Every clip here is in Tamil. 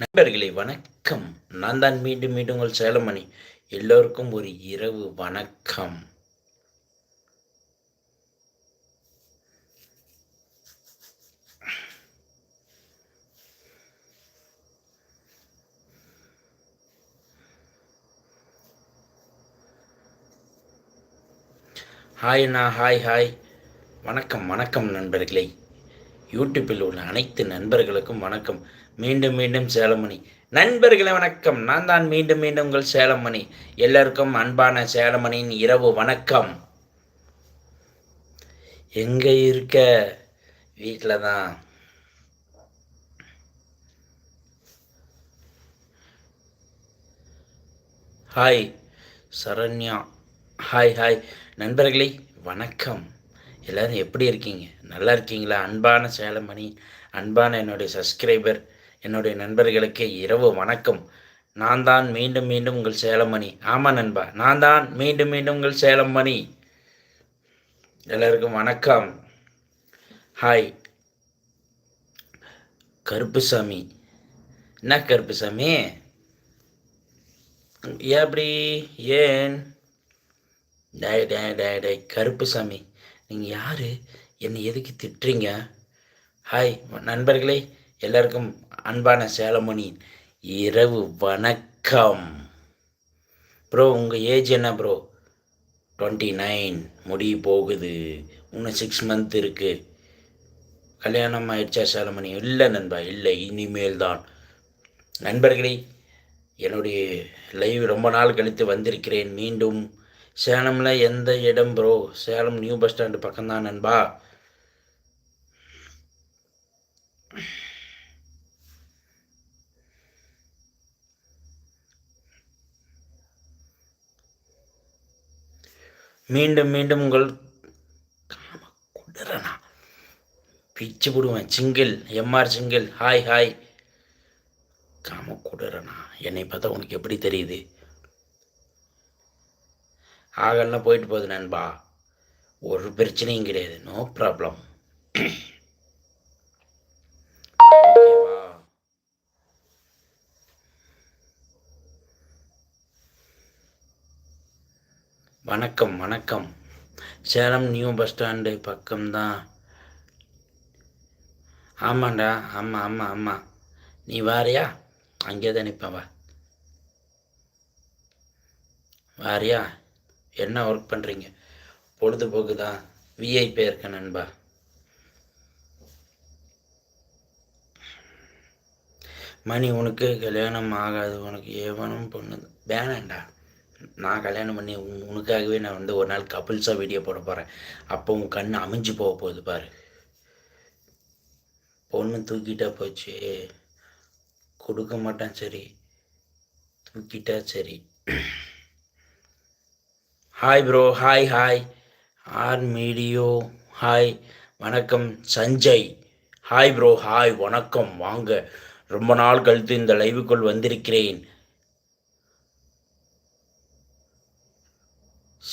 நண்பர்களே வணக்கம். நான் தான் மீண்டும் மீண்டும் உங்கள் சேலமணி. எல்லோருக்கும் ஒரு இரவு வணக்கம். ஹாய் அண்ணா ஹாய் ஹாய் வணக்கம் வணக்கம் நண்பர்களே. யூடியூப்பில் உள்ள அனைத்து நண்பர்களுக்கும் வணக்கம். மீண்டும் மீண்டும் சேலமணி. நண்பர்களே வணக்கம். நான் தான் மீண்டும் மீண்டும் உங்கள் சேலமணி. எல்லாருக்கும் அன்பான சேலமணியின் இரவு வணக்கம். எங்கே இருக்க? வீட்டில் தான். ஹாய் சரண்யா. Hi hi. நண்பர்களே வணக்கம். எல்லாரும் எப்படி இருக்கீங்க? நல்லா இருக்கீங்களா? அன்பான சேலமணி. அன்பான என்னுடைய சப்ஸ்கிரைபர். என்னுடைய நண்பர்களுக்கே இரவு வணக்கம். நான் தான் மீண்டும் மீண்டும் உங்கள் சேலமணி. ஆமாம் நண்பா நான் தான் மீண்டும் மீண்டும் உங்கள் சேலமணி. எல்லாருக்கும் வணக்கம். ஹாய் கருப்புசாமி. என்ன கருப்புசாமி? ஏன் அப்படி? ஏன்? டே டே டே டே கருப்புசாமி நீங்கள் யார்? என்னை எதுக்கு திட்டுறீங்க? ஹாய் நண்பர்களே எல்லாருக்கும் அன்பான சேலமணி இரவு வணக்கம். ப்ரோ உங்கள் ஏஜ் என்ன ப்ரோ டுவெண்ட்டி நைன் முடிய போகுது. இன்னும் சிக்ஸ் மந்த் இருக்குது கல்யாணம் ஆயிடுச்சா சேலமணி? இல்லை நண்பா இல்லை. இனிமேல் தான். நண்பர்களே என்னுடைய லைவ் ரொம்ப நாள் கழித்து வந்திருக்கிறேன். மீண்டும் சேலமில் எந்த இடம் bro Salem new bus stand பக்கம்தான் நண்பா. மீண்டும் மீண்டும் உங்கள் காம குடரனா பிச்சு போடுவேன். Single MR single. Hi hi காம குடரனா என்னை பார்த்தா உனக்கு எப்படி தெரியுது? ஆகலாம் போயிட்டு போகுது நண்பா. ஒரு பிரச்சனையும் கிடையாது. நோ ப்ராப்ளம் ஓகேவா வணக்கம் வணக்கம். சேலம் நியூ பஸ் ஸ்டாண்டு பக்கம்தான். ஆமாண்டா ஆமாம் ஆமாம் ஆமாம் நீ வாரியா? அங்கே தான் நிற்பேன் வா. வாரியா? என்ன ஒர்க் பண்ணுறீங்க பொழுதுபோக்கு தான் விஐபி இருக்க நண்பா. மணி உனக்கு கல்யாணம் ஆகாது. உனக்கு ஏவனும் பொண்ணு. வேணாண்டா. நான் கல்யாணம் பண்ணி உன்- உனக்காகவே நான் வந்து ஒரு நாள் கப்புள்ஸாக வீடியோ போட போகிறேன் அப்போ உன் கண் அமைஞ்சு போக போகுது பாரு. பொண்ணு தூக்கிட்டா போச்சு. கொடுக்க மாட்டேன் சரி. தூக்கிட்டா சரி. ஹாய் ப்ரோ ஹாய் ஹாய் ஆர் மீடியோ ஹாய் வணக்கம் சஞ்சய். ஹாய் ப்ரோ ஹாய் வணக்கம் வாங்க. ரொம்ப நாள் கழித்து இந்த லைவுக்குள் வந்திருக்கிறேன்.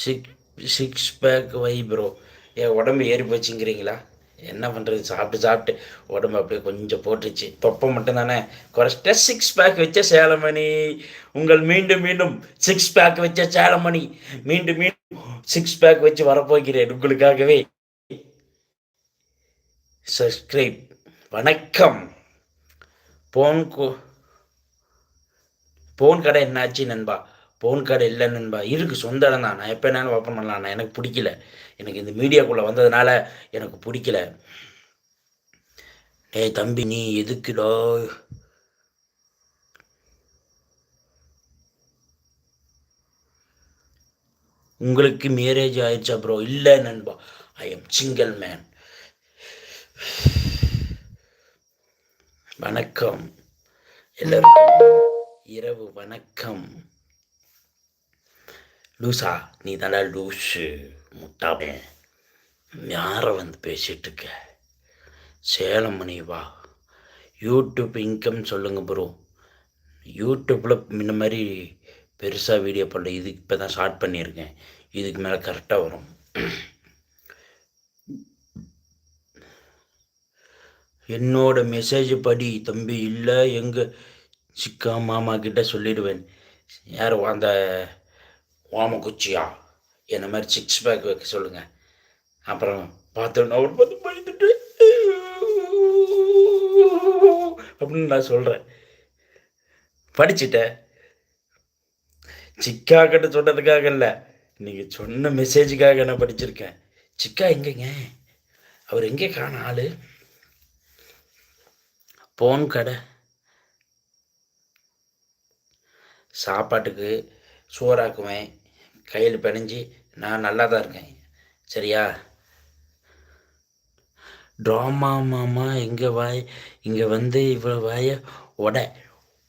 Six six pack why bro என் உடம்பு ஏறி போச்சுங்கிறீங்களா? என்ன பண்ணுறது சாப்பிட்டு சாப்பிட்டு உடம்பு அப்படியே கொஞ்சம் போட்டுச்சு தொப்பை மட்டும்தானே குறைச்சிட்ட சிக்ஸ் பேக் வச்ச சேலமணி. உங்கள் மீண்டும் மீண்டும் சிக்ஸ் பேக் வச்ச சேலமணி. மீண்டும் மீண்டும் சிக்ஸ் பேக் வச்சு வரப்போகிறேன் உங்களுக்காகவே. சப்ஸ்கிரைப் வணக்கம். போன் கோ போன் கடை என்னாச்சு நண்பா? போன் கார்டு இல்லைன்னு நண்பா. இருக்கு சொந்த இடம் தான் நான் எப்போ வேணாலும் ஓப்பன் பண்ணலாம் எனக்கு பிடிக்கல. எனக்கு இந்த மீடியாக்குள்ளே வந்ததுனால எனக்கு பிடிக்கல. ஏய் தம்பி நீ எதுக்குடா? உங்களுக்கு மேரேஜ் ஆயிடுச்சா ப்ரோ இல்லை நண்பா. ஐ எம் சிங்கிள் மேன் வணக்கம். எல்லாருக்கும் இரவு வணக்கம். லூசா நீ தானே லூஸு முட்டாமே. யாரை வந்து பேசிகிட்டு இருக்க சேலம் மணி வா. யூடியூப் இன்கம் சொல்லுங்கள் ப்ரோ யூடியூப்பில் முன்ன மாதிரி பெருசாக வீடியோ பண்ணல இதுக்கு இப்போ தான் ஸ்டார்ட் பண்ணியிருக்கேன். இதுக்கு மேலே கரெக்டாக வரும். என்னோட மெசேஜ் படி தம்பி இல்லை எங்கள் சிக்கா மாமா கிட்ட சொல்லிடுவேன். யார் அந்த ஓம குச்சியா என்ன மாதிரி சிக்ஸ் பேக் வைக்க சொல்லுங்கள் அப்புறம் பார்த்தோன்னா அவர் பார்த்து பயந்துட்டு அப்படின்னு நான் சொல்கிறேன் படிச்சுட்டேன். சிக்கா கிட்ட சொன்னதுக்காக இல்லை. நீங்கள் சொன்ன மெசேஜுக்காக நான் படிச்சிருக்கேன். சிக்கா எங்கேங்க? அவர் எங்கே காண ஆள்? போன் கடை. சாப்பாட்டுக்கு சோறாக்குவேன். கையில் பிணைஞ்சி நான் நல்லா தான் இருக்கேன். சரியா? ட்ராமா மாமா இங்கே வாய் இங்கே வந்து இவ்வளோ வாய உட.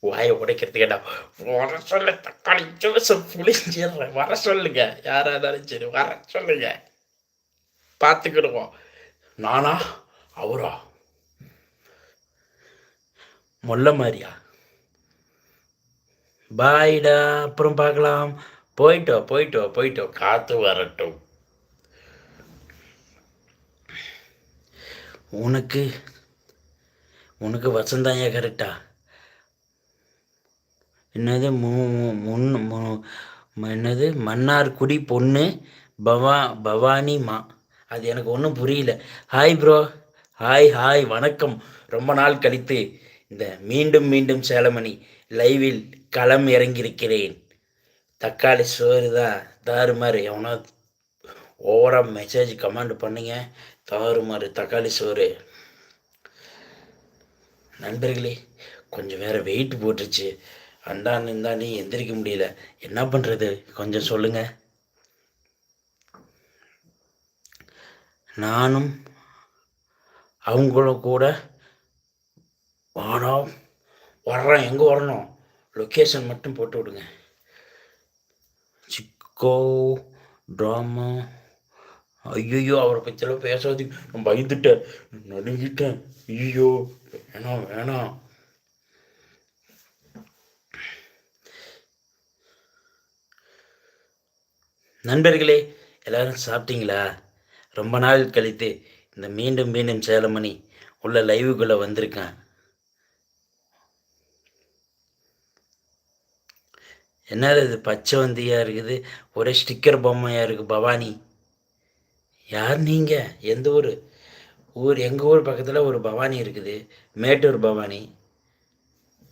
வாயை உடைக்கிறதுக்கேடா வர சொல்ல தக்காளி ஜூஸ் புளிஞ்சிடுறேன். வர சொல்லுங்க. யாராக இருந்தாலும் சரி வர சொல்லுங்க. பார்த்துக்கிடுவோம். நானா? அவரா? மொல்ல மாதிரியா பாய்டா அப்புறம் பார்க்கலாம். போயிட்டோ போயிட்டோ போயிட்டோ காற்று வரட்டும். உனக்கு உனக்கு வசந்தாயா கரெக்டா? என்னது மு முன் மு- ம- என்னது மன்னார்குடி பொண்ணு பவா பவானி மா அது எனக்கு ஒன்றும் புரியல. ஹாய் ப்ரோ ஹாய் ஹாய் வணக்கம். ரொம்ப நாள் கழித்து இந்த மீண்டும் மீண்டும் சேலமணி லைவில் களம் இறங்கியிருக்கிறேன். தக்காளி சோறு தான் தாறுமாறு எவனோ ஓவராக மெசேஜ் கமெண்ட் பண்ணுங்க தாறுமாறு தக்காளி சோறு. நண்பர்களே கொஞ்சம் வேறு வெயிட் போட்டுருச்சு. அண்டான்னு இந்தாண்டி எந்திரிக்க முடியல. என்ன பண்ணுறது கொஞ்சம் சொல்லுங்கள் நானும் அவங்கள கூட வாடா வர்றோம் எங்கே வரணும்? லொக்கேஷன் மட்டும் போட்டு விடுங்க. கோ ட்ராமா ஐயோ அவரை பற்றியெல்லாம் பேசாதீங்க நான் பயந்துட்டேன். நடுங்கிட்டேன். ஐயோ வேணாம் வேணாம். நண்பர்களே எல்லாரும் சாப்பிட்டீங்களா? ரொம்ப நாள் கழித்து இந்த மீண்டும் மீண்டும் சேலமணி உள்ள லைவுக்குள்ளே வந்திருக்கேன். என்னது இது பச்சை வந்தியாக இருக்குது? ஒரே ஸ்டிக்கர் பொம்மையாக இருக்குது பவானி. யார் நீங்கள் எந்த ஊர்? ஊர் எங்கள் ஊர் பக்கத்தில் ஒரு பவானி இருக்குது. Mettur Bhavani.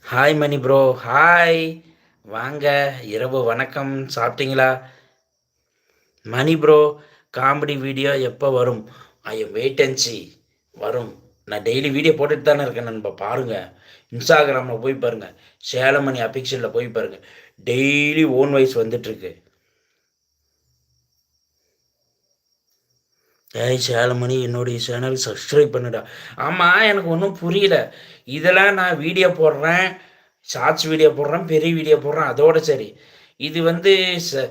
Hi Mani bro hi வாங்க இரவு வணக்கம். சாப்பிட்டீங்களா? மணி ப்ரோ காமெடி வீடியோ எப்போ வரும்? ஐ வெயிட் அண்ட் சி வரும். நான் டெய்லி வீடியோ போட்டுட்டு தானே இருக்கேன் நண்பா. பாருங்கள் இன்ஸ்டாகிராமில் போய் பாருங்கள் சேலமணி அபிக்ஷனில் போய் பாருங்கள் டெய்லி ஓன் வைஸ் வந்துட்டுருக்கு. ஏய் சேலமணி என்னுடைய சேனல் சப்ஸ்கிரைப் பண்ணுடா. ஆமாம் எனக்கு ஒன்றும் புரியல. இதெல்லாம் நான் வீடியோ போடுறேன். ஷார்ட்ஸ் வீடியோ போடுறேன் பெரிய வீடியோ போடுறேன். அதோட சரி. இது வந்து ச-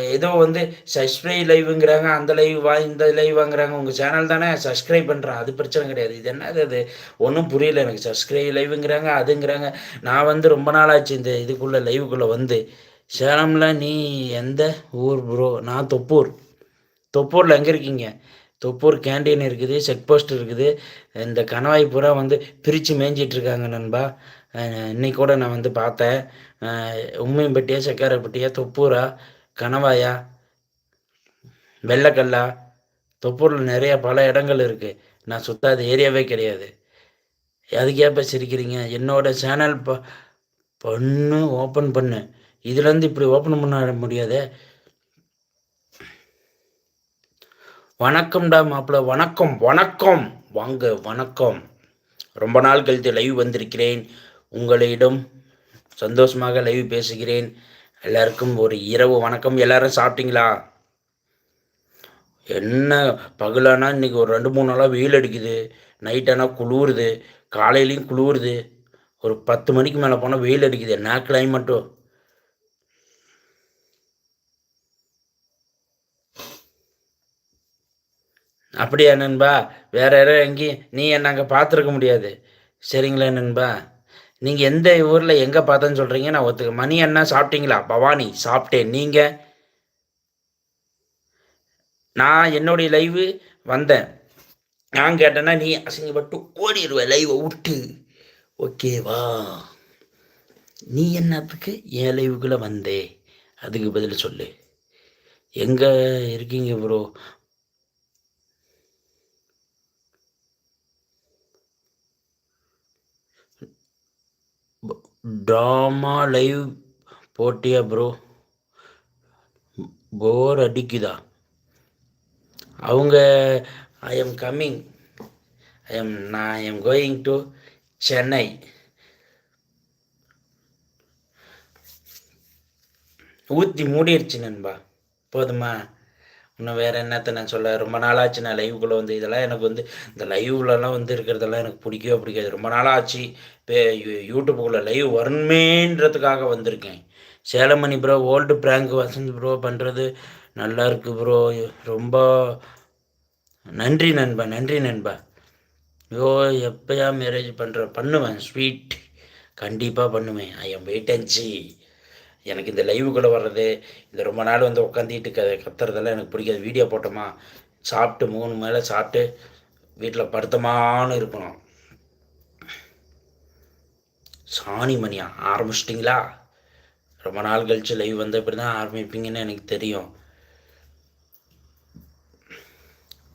ஏதோ வந்து சப்ஸ்கிரைப் லைவுங்கிறாங்க அந்த லைவ் வா இந்த லைவ் வாங்குறாங்க. உங்கள் சேனல் தானே சப்ஸ்கிரைப் பண்ணுறேன் அது பிரச்சனை கிடையாது. இது என்னது அது ஒன்றும் புரியல எனக்கு. சப்ஸ்கிரைப் லைவுங்கிறாங்க அதுங்கிறாங்க. நான் வந்து ரொம்ப நாளாச்சு இந்த இதுக்குள்ளே லைவுக்குள்ளே வந்து. சேலமில் நீ எந்த ஊர் ப்ரோ நான் தொப்பூர். தொப்பூரில் எங்கே இருக்கீங்க? தொப்பூர் கேண்டீன் இருக்குது செக் போஸ்ட் இருக்குது. இந்த கணவாய் பூரா வந்து பிரித்து மேய்ஞ்சிட்ருக்காங்க நண்பா. இன்னைக்கு கூட நான் வந்து பார்த்தேன். உம்மையம்பட்டியா செக்காரப்பட்டியா தொப்பூரா கணவாயா வெள்ளக்கல்லா தொப்பூரில் நிறைய பல இடங்கள் இருக்குது நான் சுத்தாத ஏரியாவே கிடையாது. அதுக்கேப்ப சிரிக்கிறீங்க? என்னோட சேனல் ப பண்ணு ஓப்பன் பண்ணு. இதுலேருந்து இப்படி ஓப்பன் பண்ண முடியாது. வணக்கம்டா மாப்பிள்ள வணக்கம் வணக்கம். வாங்க வணக்கம். ரொம்ப நாள் கழித்து லைவ் வந்திருக்கிறேன். உங்களிடம் சந்தோஷமாக லைவ் பேசுகிறேன். எல்லாருக்கும் ஒரு இரவு வணக்கம். எல்லாரும் சாப்பிட்டீங்களா? என்ன பகலானா இன்னைக்கு ஒரு ரெண்டு மூணு நாளாக வெயில் அடிக்குது. நைட்டானா குளிருது. காலையிலையும் குளிருது. ஒரு பத்து மணிக்கு மேலே போனால் வெயில் அடிக்குது. என்ன கிளைமேட்டும் அப்படியா நண்பா? வேற யாரும் எங்கேயும் நீ என்ன அங்கே பார்த்துருக்க முடியாது. சரிங்களா நண்பா? நீங்கள் எந்த ஊரில் எங்கே பார்த்தேன்னு சொல்கிறீங்க நான் ஒத்துக்க மணி அண்ணா சாப்பிட்டீங்களா? பவானி சாப்பிட்டேன். நீங்கள் நான் என்னுடைய லைவு வந்தேன். நான் கேட்டேன்னா நீ அசிங்கப்பட்டு ஓடிடுவேன் லைவை விட்டு. ஓகேவா நீ என்னத்துக்கு என் லைவுக்குள்ளே வந்தே? அதுக்கு பதில் சொல்லு. எங்கே இருக்கீங்க ப்ரோ ட்ராமா லைவ் போட்டியா ப்ரோ போர் அடிக்குதா? அவங்க I am coming I am நான் I am going to Chennai ஊற்றி மூடிடுச்சு நண்பா. போதுமா? இன்னும் வேறு என்னத்த நான் சொல்ல ரொம்ப நாளாச்சு நான் லைவுக்குள்ளே வந்து இதெல்லாம் எனக்கு வந்து இந்த லைவ்லலாம் வந்து இருக்கிறதெல்லாம் எனக்கு பிடிக்கவே பிடிக்காது. ரொம்ப நாளாச்சு இப்போ யூடியூப்புக்குள்ளே லைவ் வரணுமேன்றதுக்காக வந்திருக்கேன். Salemmani bro old prank Vasanth bro பண்ணுறது நல்லா இருக்கு ப்ரோ ரொம்ப நன்றி நண்பா நன்றி நண்பா. ஐயோ எப்போயா மேரேஜ் பண்ணுற பண்ணுவேன் ஸ்வீட் கண்டிப்பாக பண்ணுவேன். I am wait and see எனக்கு இந்த லைவுக்குள்ளே வர்றது இந்த ரொம்ப நாள் வந்து உட்காந்துட்டு க கத்துறதெல்லாம் எனக்கு பிடிக்காது. வீடியோ போட்டோமா சாப்பிட்டு மூணு மேலே சாப்பிட்டு வீட்டில் படுத்தமானு இருக்கணும் சாணி மணியா ஆரம்பிச்சிட்டிங்களா? ரொம்ப நாள் கழிச்சு லைவ் வந்து இப்படி தான் ஆரம்பிப்பீங்கன்னு எனக்கு தெரியும்.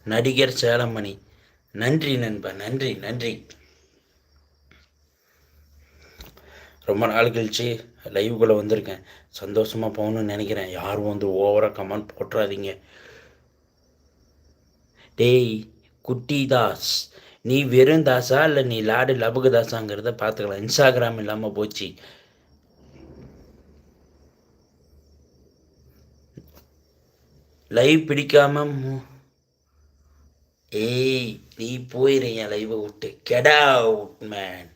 நடிகர் சேலமணி. நன்றி நண்பா நன்றி நன்றி. ரொம்ப நாள் கழிச்சு லைவுக்குள்ளே வந்திருக்கேன். சந்தோஷமாக போகணுன்னு நினைக்கிறேன். யாரும் வந்து ஓவராக கமெண்ட் போட்டுறாதீங்க. டேய் குட்டி தாஸ் நீ வெறும் தாஸா இல்லை நீ லாடு லபுக தாஸாங்கிறத பார்த்துக்கலாம். இன்ஸ்டாகிராம் இல்லாமல் போச்சு. லைவ் பிடிக்காம ஏய் நீ போயிடுறீங்க லைவை விட்டு. Get out man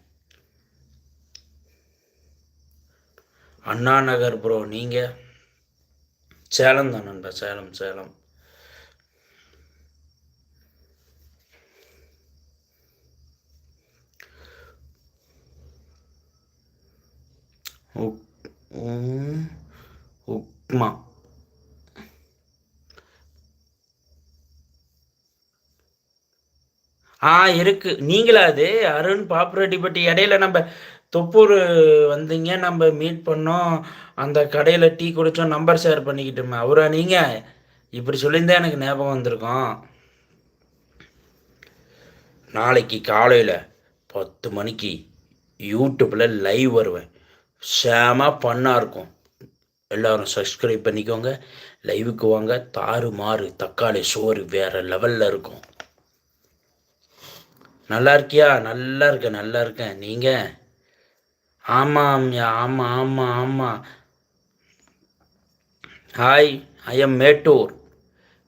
Anna Nagar bro நீங்கள் சேலம் தான் நண்பா சேலம் சேலம். உப்மா. ஆ இருக்கு. நீங்களா அது? அருண் பாப்புரெட்டிப்பட்டி இடையில நம்ம தொப்பூர் வந்தீங்க நம்ம மீட் பண்ணோம் அந்த கடையில் டீ குடித்தோம் நம்பர் ஷேர் பண்ணிக்கிட்டோமே. அவரா நீங்கள் இப்படி சொல்லியிருந்தா எனக்கு ஞாபகம் வந்திருக்கோம். நாளைக்கு காலையில் பத்து மணிக்கு யூடியூப்பில் லைவ் வருவேன். சேமாக பண்ணாக இருக்கும். எல்லோரும் சப்ஸ்கிரைப் பண்ணிக்கோங்க. லைவுக்கு வாங்க. தாறு மாறு தக்காளி சோறு வேறு லெவலில் இருக்கும். நல்லா இருக்கியா? நல்லா இருக்கேன் நல்லா இருக்கேன். நீங்கள் ஆமாம் ஆமாம் ஆமாம் ஆமாம் ஹாய் ஐயம் மேட்டூர்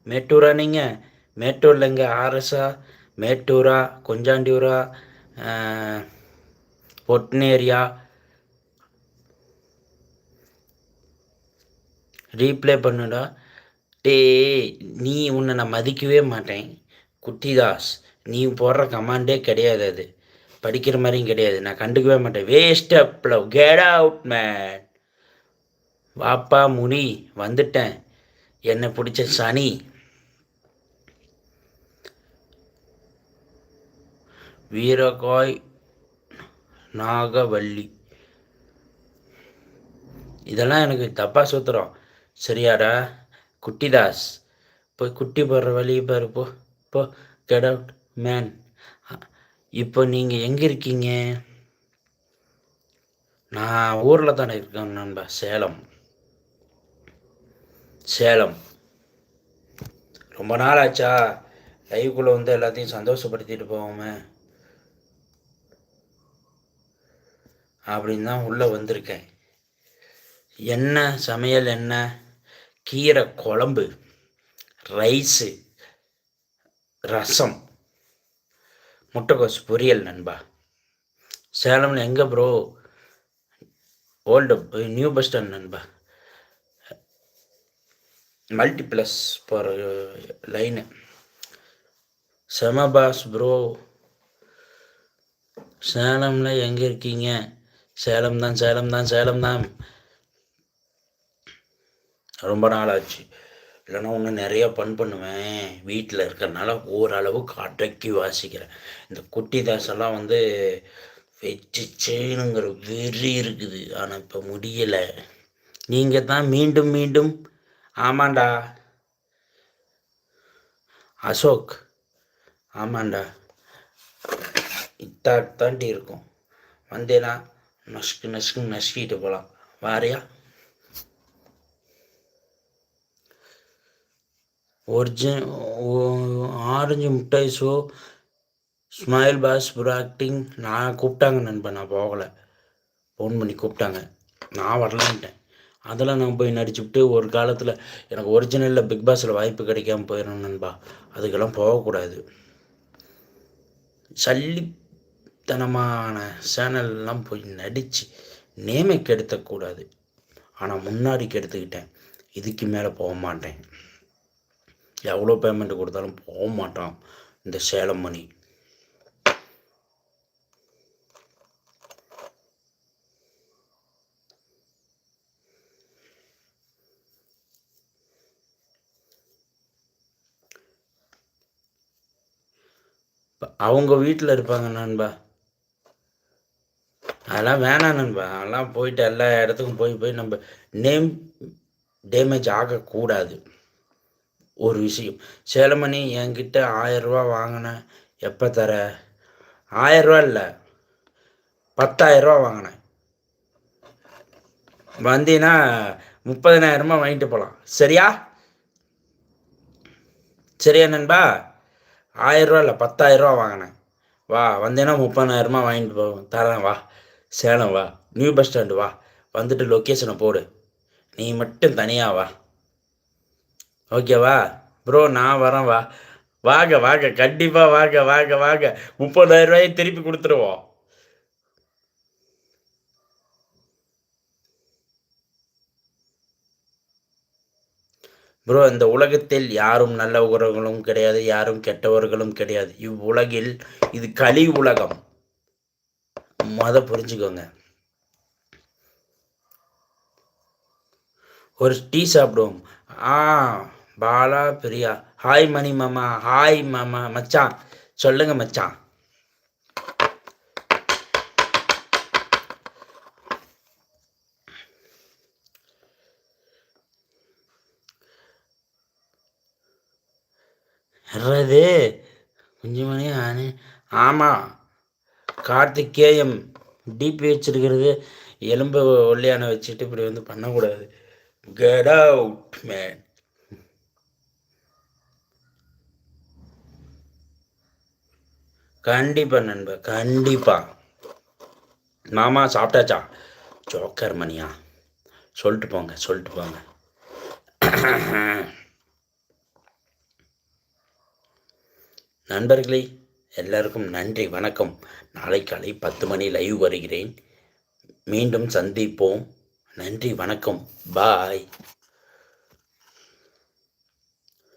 மேட்டூரா நீங்கள் மேட்டூரில் இங்கே ஆர்எஸ்ஆ மேட்டூரா கொஞ்சாண்டியூரா பொட்னேரியா ரீப்ளே பண்ணுடா. டே நீ உன்னை நான் மதிக்கவே மாட்டேன். குட்டிதாஸ் நீ போடுற கமாண்டே கிடையாது அது. படிக்கிற மாதிரியும் கிடையாது. நான் கண்டுக்கவே மாட்டேன். Waste up get get out man வாப்பா முனி வந்துட்டேன். என்னை பிடிச்ச சனி. வீரகாய் நாகவல்லி. இதெல்லாம் எனக்கு தப்பாக சுற்றுறோம் சரியாடா? குட்டிதாஸ். போய் குட்டி போடுற வழியை பாரு இப்போ போ. கெட் அவுட் மேன் இப்போ நீங்கள் எங்கே இருக்கீங்க? நான் ஊரில் தானே இருக்கேன் நண்பா. சேலம். சேலம். ரொம்ப நாள் ஆச்சா லைவுக்குள்ளே வந்து எல்லாத்தையும் சந்தோஷப்படுத்திட்டு போவோமே அப்படின்னு தான் உள்ளே வந்திருக்கேன். என்ன சமையல் என்ன? கீரை குழம்பு ரைஸு ரசம். முட்டைக்கோஸ் பொரியல் நண்பா. சேலமில் எங்கே bro old new bus stand நண்பா. மல்டி ப்ளஸ் போகிற லைனு eh, செமபாஸ் ப்ரோ சேலமில் எங்கே இருக்கீங்க? சேலம் தான் சேலம் தான் சேலம் தான் ரொம்ப நாள் ஆச்சு இல்லைன்னா ஒன்று நிறையா பண் பண்ணுவேன். வீட்டில் இருக்கிறனால ஓரளவுக்கு அடக்கி வாசிக்கிறேன். இந்த குட்டி தாசெல்லாம் வந்து வச்சு செய்யணுங்கிற வெறி இருக்குது. ஆனால் இப்போ முடியலை. நீங்கள் தான் மீண்டும் மீண்டும். ஆமாண்டா. அசோக். ஆமாண்டா. இத்தாட்டாண்டி இருக்கும். வந்தேனா நசுக்கு நசுக்கு நசுக்கிட்டு போகலாம் வாரியா? ஒரிஜின் ஆரஞ்சு மிட்டாய் ஷோ ஸ்மைல் பாஸ் ப்ராக்டிங் நான் கூப்பிட்டாங்க நண்பன் நான் போகலை. ஃபோன் பண்ணி கூப்பிட்டாங்க. நான் வரலான்ட்டேன். அதெல்லாம் நான் போய் நடிச்சுவிட்டு ஒரு காலத்தில் எனக்கு ஒரிஜினலில் பிக் பாஸில் வாய்ப்பு கிடைக்காம போயிடும் நண்பா. அதுக்கெல்லாம் போகக்கூடாது. சல்லித்தனமான சேனல்லாம் போய் நடித்து நேமை கெடுத்தக்கூடாது ஆனால் முன்னாடி கெடுத்துக்கிட்டேன் இதுக்கு மேலே போக மாட்டேன். எவ்வளோ பேமெண்ட் கொடுத்தாலும் போக மாட்டான் இந்த சேலம் மணி. அவங்க வீட்டில் இருப்பாங்க நண்பா. அதெல்லாம் வேணாம் நண்பா. அதெல்லாம் போயிட்டு எல்லா இடத்துக்கும் போய் போய் நம்ம நேம் டேமேஜ் ஆகக்கூடாது. ஒரு விஷயம். சேலமணி என்கிட்ட ஆயரூவா வாங்கினேன் எப்போ தர? ஆயரூவா இல்லை பத்தாயிரரூவா வாங்கினேன். வந்தீங்கன்னா முப்பதனாயிரமா வாங்கிட்டு போகலாம் சரியா? சரியா நண்பா? ஆயிரரூவா இல்லை பத்தாயிரரூவா வாங்கினேன். வா வந்தேன்னா முப்பதாயிரமா வாங்கிட்டு போவோம் தரேன் வா. சேலம் வா நியூ பஸ் ஸ்டாண்டு வா. வந்துட்டு லொக்கேஷனை போடு. நீ மட்டும் தனியாக வா. ஓகேவா? ப்ரோ நான் வரேன் வா. வாங்க வாங்க. கண்டிப்பாக வாங்க வாங்க வாங்க. முப்பதாயிரம் ரூபாயை திருப்பி கொடுத்துருவோம். ப்ரோ இந்த உலகத்தில் யாரும் நல்ல உறவுகளும் கிடையாது யாரும் கெட்டவர்களும் கிடையாது. இவ்வுலகில் இது களி உலகம். மத புரிஞ்சுக்கோங்க. ஒரு டீ சாப்பிடுவோம். ஆ. பாலா பிரியா. ஹாய் மணி மாமா. ஹாய் மாமா. மச்சான். சொல்லுங்க மச்சான். யாராது குஞ்சுமணி ஆனே. ஆமாம் கார்த்திகேயம் டிபி வச்சிருக்கிறது. எலும்பு ஒல்லியான வச்சுட்டு இப்படி வந்து பண்ணக்கூடாது. கெட் அவுட் மேன் கண்டிப்பாக நண்பர் கண்டிப்பாக மாமா சாப்பிட்டாச்சா? ஜோக்கர் மணியா. சொல்லிட்டு போங்க சொல்லிட்டு போங்க. நண்பர்களே எல்லாருக்கும் நன்றி வணக்கம். நாளை காலை பத்து மணி லைவ் வருகிறேன். மீண்டும் சந்திப்போம். நன்றி வணக்கம். பாய்